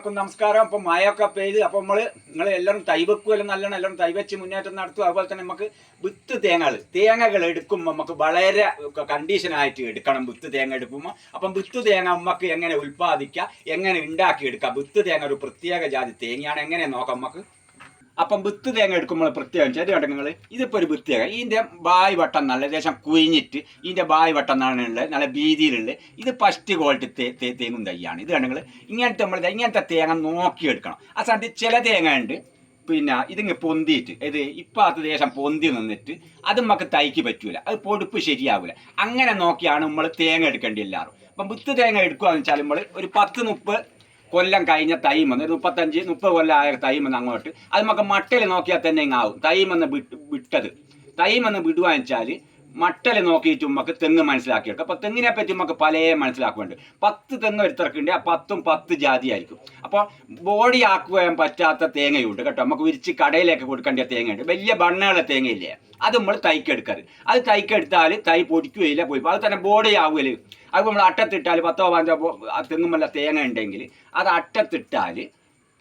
എല്ലാവർക്കും നമസ്കാരം. അപ്പൊ മഴയൊക്കെ പെയ്ത് അപ്പൊ നമ്മൾ നിങ്ങൾ എല്ലാവരും തൈ വെക്കുമല്ലോ നല്ലോണം എല്ലാവരും തൈ വെച്ച് മുന്നേറ്റം നടത്തും. അതുപോലെ തന്നെ നമുക്ക് വിത്ത് തേങ്ങകൾ തേങ്ങകൾ എടുക്കുമ്പോൾ നമുക്ക് വളരെ കണ്ടീഷൻ ആയിട്ട് എടുക്കണം വിത്ത് തേങ്ങ എടുക്കുമ്പോൾ അപ്പം വിത്ത് തേങ്ങ നമുക്ക് എങ്ങനെ ഉൽപ്പാദിക്കാം? എങ്ങനെ ഉണ്ടാക്കി എടുക്കാം? വിത്ത് തേങ്ങ ഒരു പ്രത്യേക ജാതി. തേങ്ങയാണ് എങ്ങനെ നോക്കാം നമുക്ക് അപ്പം വിത്ത് തേങ്ങ എടുക്കുമ്പോൾ പ്രത്യേകം ചെറിയ നിങ്ങൾ ഇതിപ്പോൾ ഒരു പ്രത്യേകം ഇതിന്റെ ബായ് വട്ടം നല്ല ഏകദേശം കുഴിഞ്ഞിട്ട് ഇതിന്റെ ബായ് വട്ടം എന്നാണ് ഉള്ളത്. നല്ല ഭീതിയിലുള്ളത് ഇത് ഫസ്റ്റ് ക്വാളിറ്റി തേങ്ങും തൈയാണ്. ഇത് കണ്ടെങ്കിൽ ഇങ്ങനത്തെ നമ്മൾ ഇങ്ങനത്തെ തേങ്ങ നോക്കിയെടുക്കണം ആ സമയത്ത് ചില തേങ്ങ ഉണ്ട്. പിന്നെ ഇതിങ്ങ് പൊന്തിയിട്ട് ഇത് ഇപ്പാത്ത ദേശം പൊന്തി നിന്നിട്ട് അത് നമുക്ക് തൈക്ക് പറ്റൂല. അത് പൊടുപ്പ് ശരിയാവില്ല അങ്ങനെ നോക്കിയാണ് നമ്മൾ തേങ്ങ എടുക്കേണ്ടി എല്ലാവരും. അപ്പം വിത്ത് തേങ്ങ എടുക്കുകയെന്ന് വെച്ചാൽ നമ്മൾ ഒരു പത്ത് മുപ്പത് കൊല്ലം കഴിഞ്ഞ തൈമെന്ന് ഒരു മുപ്പത്തഞ്ച് മുപ്പത് കൊല്ലം ആയ തൈമെന്ന് അങ്ങോട്ട്. അത് നമുക്ക് മട്ടയിൽ നോക്കിയാൽ തന്നെ ഇങ്ങാവും തൈമെന്ന് വിട്ട് വിട്ടത്. തൈമെന്ന് വിടുവാന്ന് വെച്ചാൽ മട്ടൽ നോക്കിയിട്ട് ഉമ്മക്ക് തെങ്ങ് മനസ്സിലാക്കിയെടുക്കും. അപ്പോൾ തെങ്ങിനെ പറ്റി ഉമ്മക്ക് പല മനസ്സിലാക്കുന്നുണ്ട്. പത്ത് തെങ്ങ് ഒരുത്തർക്കുണ്ട് ആ പത്തും പത്ത് ജാതിയായിരിക്കും. അപ്പോൾ ബോഡി ആക്കുവാൻ പറ്റാത്ത തേങ്ങയുണ്ട് കേട്ടോ. നമുക്ക് വിരിച്ച് കടയിലേക്ക് കൊടുക്കേണ്ട തേങ്ങയുണ്ട്. വലിയ ബണ്ണയുള്ള തേങ്ങയില്ലേ? അത് നമ്മൾ തൈക്കെടുക്കരുത്. അത് തൈക്കെടുത്താൽ തൈ പൊടിക്കുകയില്ല പോയി. അത് തന്നെ ബോഡി ആവുകയില്ല? അത് നമ്മൾ അട്ടത്തിട്ടാൽ പത്തോ പതിനഞ്ചോ തെങ്ങുമല്ല തേങ്ങ ഉണ്ടെങ്കിൽ അത് അട്ടത്തിട്ടാൽ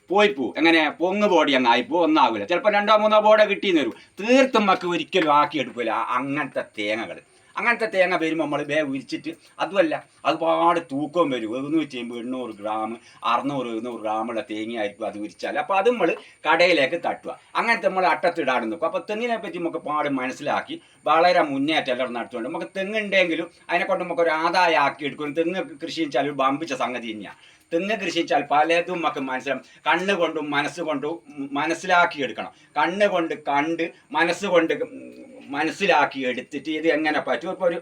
പോയി പോവും എങ്ങനെ? പൊങ്ങ് ബോഡി അങ്ങ് ആയിപ്പോ ഒന്നാവില്ല ചിലപ്പോൾ രണ്ടോ മൂന്നോ ബോഡ കിട്ടിയെന്ന് വരും. തീർത്തും നമുക്ക് ഒരിക്കലും ആക്കിയെടുക്കില്ല അങ്ങനത്തെ തേങ്ങകൾ അങ്ങനത്തെ തേങ്ങ വരുമ്പോൾ നമ്മൾ വേ ഉരിച്ചിട്ട് അതുമല്ല ഒരുപാട് തൂക്കവും വരും. എഴുന്നൂറ്റി അമ്പത് എണ്ണൂറ് ഗ്രാം അറുന്നൂറ് എഴുന്നൂറ് ഗ്രാമുള്ള തേങ്ങയായിരിക്കും അത് ഉരിച്ചാൽ അപ്പോൾ അത് നമ്മൾ കടയിലേക്ക് തട്ടുക. അങ്ങനത്തെ നമ്മൾ അട്ടത്തിടാൻ നോക്കും. അപ്പോൾ തെങ്ങിനെ പറ്റി നമുക്ക് പാട് മനസ്സിലാക്കി വളരെ മുന്നേറ്റം എല്ലാം നടത്തുന്നുണ്ട് നമുക്ക് തെങ്ങുണ്ടെങ്കിലും അതിനെ കൊണ്ട് നമുക്ക് ഒരു ആദായം ആക്കി എടുക്കും. തെങ്ങ് കൃഷി വെച്ചാൽ ഒരു ബാമ്പിച്ച സംഗതി തന്നെയാണ് തെങ്ങ് കൃഷി വെച്ചാൽ പലതും നമുക്ക് മനസ്സിലാവും. കണ്ണ് കൊണ്ടും മനസ്സുകൊണ്ടും മനസ്സിലാക്കി എടുക്കണം. കണ്ണ് കൊണ്ട് കണ്ട് മനസ്സുകൊണ്ട് മനസ്സിലാക്കി എടുത്തിട്ട് ഇത് എങ്ങനെ പറ്റും? ഇപ്പോൾ ഒരു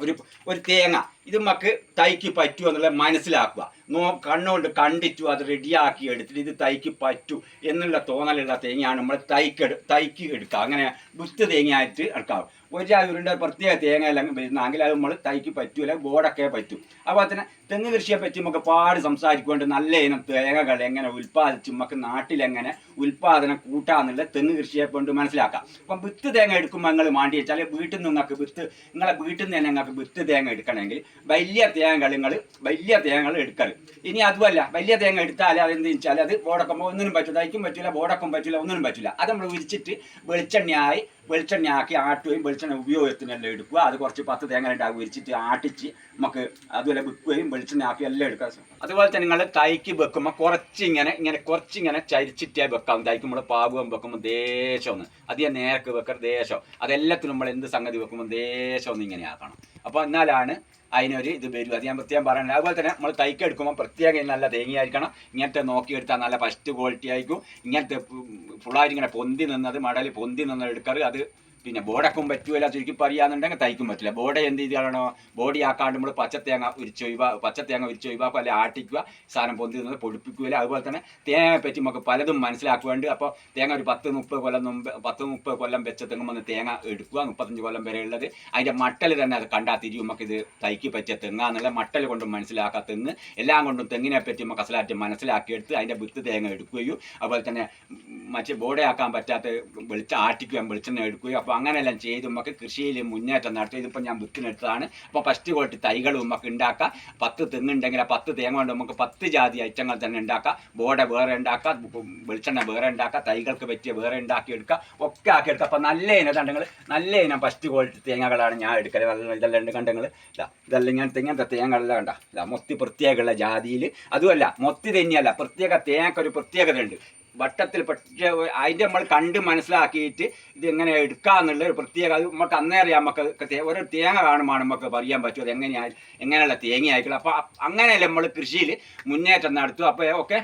ഒരു ഒരു തേങ്ങ. ഇത് നമുക്ക് തൈക്ക് പറ്റുമോ എന്നുള്ളത് മനസ്സിലാക്കുക. നോ കണ്ണുകൊണ്ട് കണ്ടിട്ടു അത് റെഡിയാക്കി എടുത്തിട്ട് ഇത് തൈക്ക് പറ്റൂ എന്നുള്ള തോന്നലുള്ള തേങ്ങയാണ് നമ്മൾ തൈക്ക് തൈക്ക് എടുക്കുക. അങ്ങനെ വിത്ത് തേങ്ങയായിട്ട് എടുക്കാം. ഒരു ഉരുണ്ട പ്രത്യേക തേങ്ങ എല്ലാം വരുന്നെങ്കിൽ അത് നമ്മൾ തൈക്ക് പറ്റൂല ബോർഡൊക്കെ പറ്റും. അതുപോലെ തന്നെ തെങ്ങ് കൃഷിയെ പറ്റി നമുക്ക് പാട് സംസാരിക്കൊണ്ട് നല്ല ഇനം തേങ്ങകൾ എങ്ങനെ ഉൽപ്പാദിച്ച് നമുക്ക് നാട്ടിലെങ്ങനെ ഉൽപ്പാദനം കൂട്ടാന്നുള്ള തെങ്ങ് കൃഷിയെ കൊണ്ട് മനസ്സിലാക്കാം. അപ്പം വിത്ത് തേങ്ങ എടുക്കുമ്പോൾ നിങ്ങൾ മാണ്ടി വെച്ചാൽ വീട്ടിൽ നിന്ന് നിങ്ങൾക്ക് വിത്ത് നിങ്ങളെ വീട്ടിൽ നിന്ന് തന്നെ നിങ്ങൾക്ക് വിത്ത് തേങ്ങ എടുക്കണമെങ്കിൽ വലിയ തേങ്ങകൾ നിങ്ങൾ വലിയ തേങ്ങകൾ എടുക്കരുത്. ഇനി അതുമല്ല വലിയ തേങ്ങ എടുത്താൽ അതെന്ത് വെച്ചാൽ അത് ബോർഡൊക്കെ ഒന്നിനും പറ്റില്ല തയ്ക്കും പറ്റില്ല ബോർഡൊക്കെ പറ്റില്ല ഒന്നിനും പറ്റില്ല അത് നമ്മൾ വിരിച്ചിട്ട് വെളിച്ചെണ്ണയായി വെളിച്ചെണ്ണയാക്കി ആട്ടുകയും വെളിച്ചെണ്ണ ഉപയോഗത്തിനെല്ലാം എടുക്കുക. അത് കുറച്ച് പത്ത് തേങ്ങ ഉണ്ടാകും വിരിച്ചിട്ട് ആട്ടിച്ച് നമുക്ക് അതുപോലെ വിൽക്കുകയും വെളിച്ചെണ്ണയാക്കി എല്ലാം എടുക്കാൻ ശ്രമിക്കും അതുപോലെ തന്നെ നിങ്ങൾ തൈക്ക് വെക്കുമ്പോൾ കുറച്ച് ഇങ്ങനെ ഇങ്ങനെ കുറച്ച് ഇങ്ങനെ ചരിച്ചിട്ടേ വെക്കാം തൈക്ക് നമ്മൾ പാകുവം വെക്കുമ്പോൾ ദേശം ഒന്ന് അധികം നേരക്ക് വെക്കരുത് ദേശം അതെല്ലാത്തിനും നമ്മൾ എന്ത് സംഗതി വെക്കുമ്പോൾ ദേശം ഒന്ന് ഇങ്ങനെ ആക്കണം. അപ്പോൾ എന്നാലാണ് അതിനൊരു ഇത് വരും. അത് ഞാൻ പ്രത്യേകം പറയണില്ല അതുപോലെ തന്നെ നമ്മൾ തൈക്ക് എടുക്കുമ്പോൾ പ്രത്യേകം നല്ല തേങ്ങയായിരിക്കണം. ഇങ്ങനത്തെ നോക്കിയെടുത്താൽ നല്ല ഫസ്റ്റ് ക്വാളിറ്റി ആയിരിക്കും. ഇങ്ങനത്തെ ഫുള്ളായിട്ട് ഇങ്ങനെ പൊന്തി നിന്നത് മടലിൽ പൊന്തി നിന്നത് എടുക്കാറ്. അത് പിന്നെ ബോർഡക്കും പറ്റുമല്ല ചുരുക്കി പറയാന്നുണ്ടെങ്കിൽ തൈക്കും പറ്റില്ല ബോർഡ് എന്ത് ചെയ്യണോ ബോഡി ആക്കാണ്ട് നമ്മൾ പച്ചത്തേങ്ങ ഉരിച്ച് ഒഴിവാ പച്ചത്തേങ്ങ ഉരിച്ച് ഒഴിവാക്കുക അല്ലെങ്കിൽ ആട്ടിക്കുക സാധനം പൊന്തിരുന്നത് പൊടിപ്പിക്കുകയില്ല അതുപോലെ തന്നെ തേങ്ങയെ പറ്റി നമുക്ക് പലതും മനസ്സിലാക്കുന്നുണ്ട് അപ്പോൾ തേങ്ങ ഒരു പത്ത് മുപ്പത് കൊല്ലം മുമ്പ് പത്ത് മുപ്പത് കൊല്ലം വെച്ച തെങ്ങുമ്പോൾ തേങ്ങ എടുക്കുക മുപ്പത്തഞ്ച് കൊല്ലം വരെ ഉള്ളത്. അതിന്റെ മട്ടൽ തന്നെ അത് കണ്ടാൽ തിരിയും നമുക്ക് ഇത് തൈക്ക് പറ്റിയ തെങ്ങാന്നുള്ള മട്ടൽ കൊണ്ടും മനസ്സിലാക്കുക തെങ്ങ്. എല്ലാം കൊണ്ടും തെങ്ങിനെ പറ്റി നമുക്ക് അസലാറ്റ് മനസ്സിലാക്കിയെടുത്ത് അതിന്റെ വിത്ത് തേങ്ങ എടുക്കുകയും അതുപോലെ തന്നെ മറ്റേ ബോഡയാക്കാൻ പറ്റാത്ത വെളിച്ചം ആട്ടിക്കുകയും വെളിച്ചെണ്ണ എടുക്കുകയും അപ്പോൾ അങ്ങനെയെല്ലാം ചെയ്ത് നമുക്ക് കൃഷിയിൽ മുന്നേറ്റം നടത്തി ഇതിപ്പോൾ ഞാൻ വിത്തിനെടുത്തതാണ് അപ്പോൾ ഫസ്റ്റ് ക്വാളിറ്റി തൈകൾ നമുക്ക് ഉണ്ടാക്കാം പത്ത് തെങ്ങുണ്ടെങ്കിൽ ആ പത്ത് തേങ്ങ കൊണ്ട് നമുക്ക് പത്ത് ജാതി ഐറ്റങ്ങൾ തന്നെ ഉണ്ടാക്കാം ബോഡ വേറെ ഉണ്ടാക്കാം വെളിച്ചെണ്ണ വേറെ ഉണ്ടാക്കാം തൈകൾക്ക് പറ്റിയ വേറെ ഉണ്ടാക്കിയെടുക്കാം ഒക്കെ ആക്കി എടുക്കാം അപ്പോൾ നല്ല ഇനം കണ്ടെങ്കിൽ നല്ല ഇനം ഫസ്റ്റ് ക്വാളിറ്റി തേങ്ങകളാണ് ഞാൻ എടുക്കൽ ഇതെല്ലാം ഉണ്ട് കണ്ടെങ്കിൽ ഇതാ ഇതെല്ലാം ഞാൻ തെങ്ങനത്തെ തേങ്ങകളെല്ലാം കണ്ട. ഇതാ മൊത്തി പ്രത്യേകമുള്ള ജാതിയിൽ അതുമല്ല മൊത്തി തന്നെയല്ല പ്രത്യേക തേങ്ങക്കൊരു പ്രത്യേകത ഉണ്ട് വട്ടത്തിൽ പക്ഷേ അതിന്റെ നമ്മൾ കണ്ട് മനസ്സിലാക്കിയിട്ട് ഇത് എങ്ങനെ എടുക്കാന്നുള്ള ഒരു പ്രത്യേക അത് നമുക്ക് അന്നേ അറിയാം നമുക്ക് ഓരോ തേങ്ങ കാണുമ്പോൾ നമുക്ക് പറയാൻ പറ്റും അത് എങ്ങനെയാ എങ്ങനെയുള്ള തേങ്ങ ആയിരിക്കണം അപ്പോൾ അങ്ങനെയല്ല നമ്മൾ കൃഷിയിൽ മുന്നേറ്റം നടത്തും അപ്പോൾ ഓക്കെ?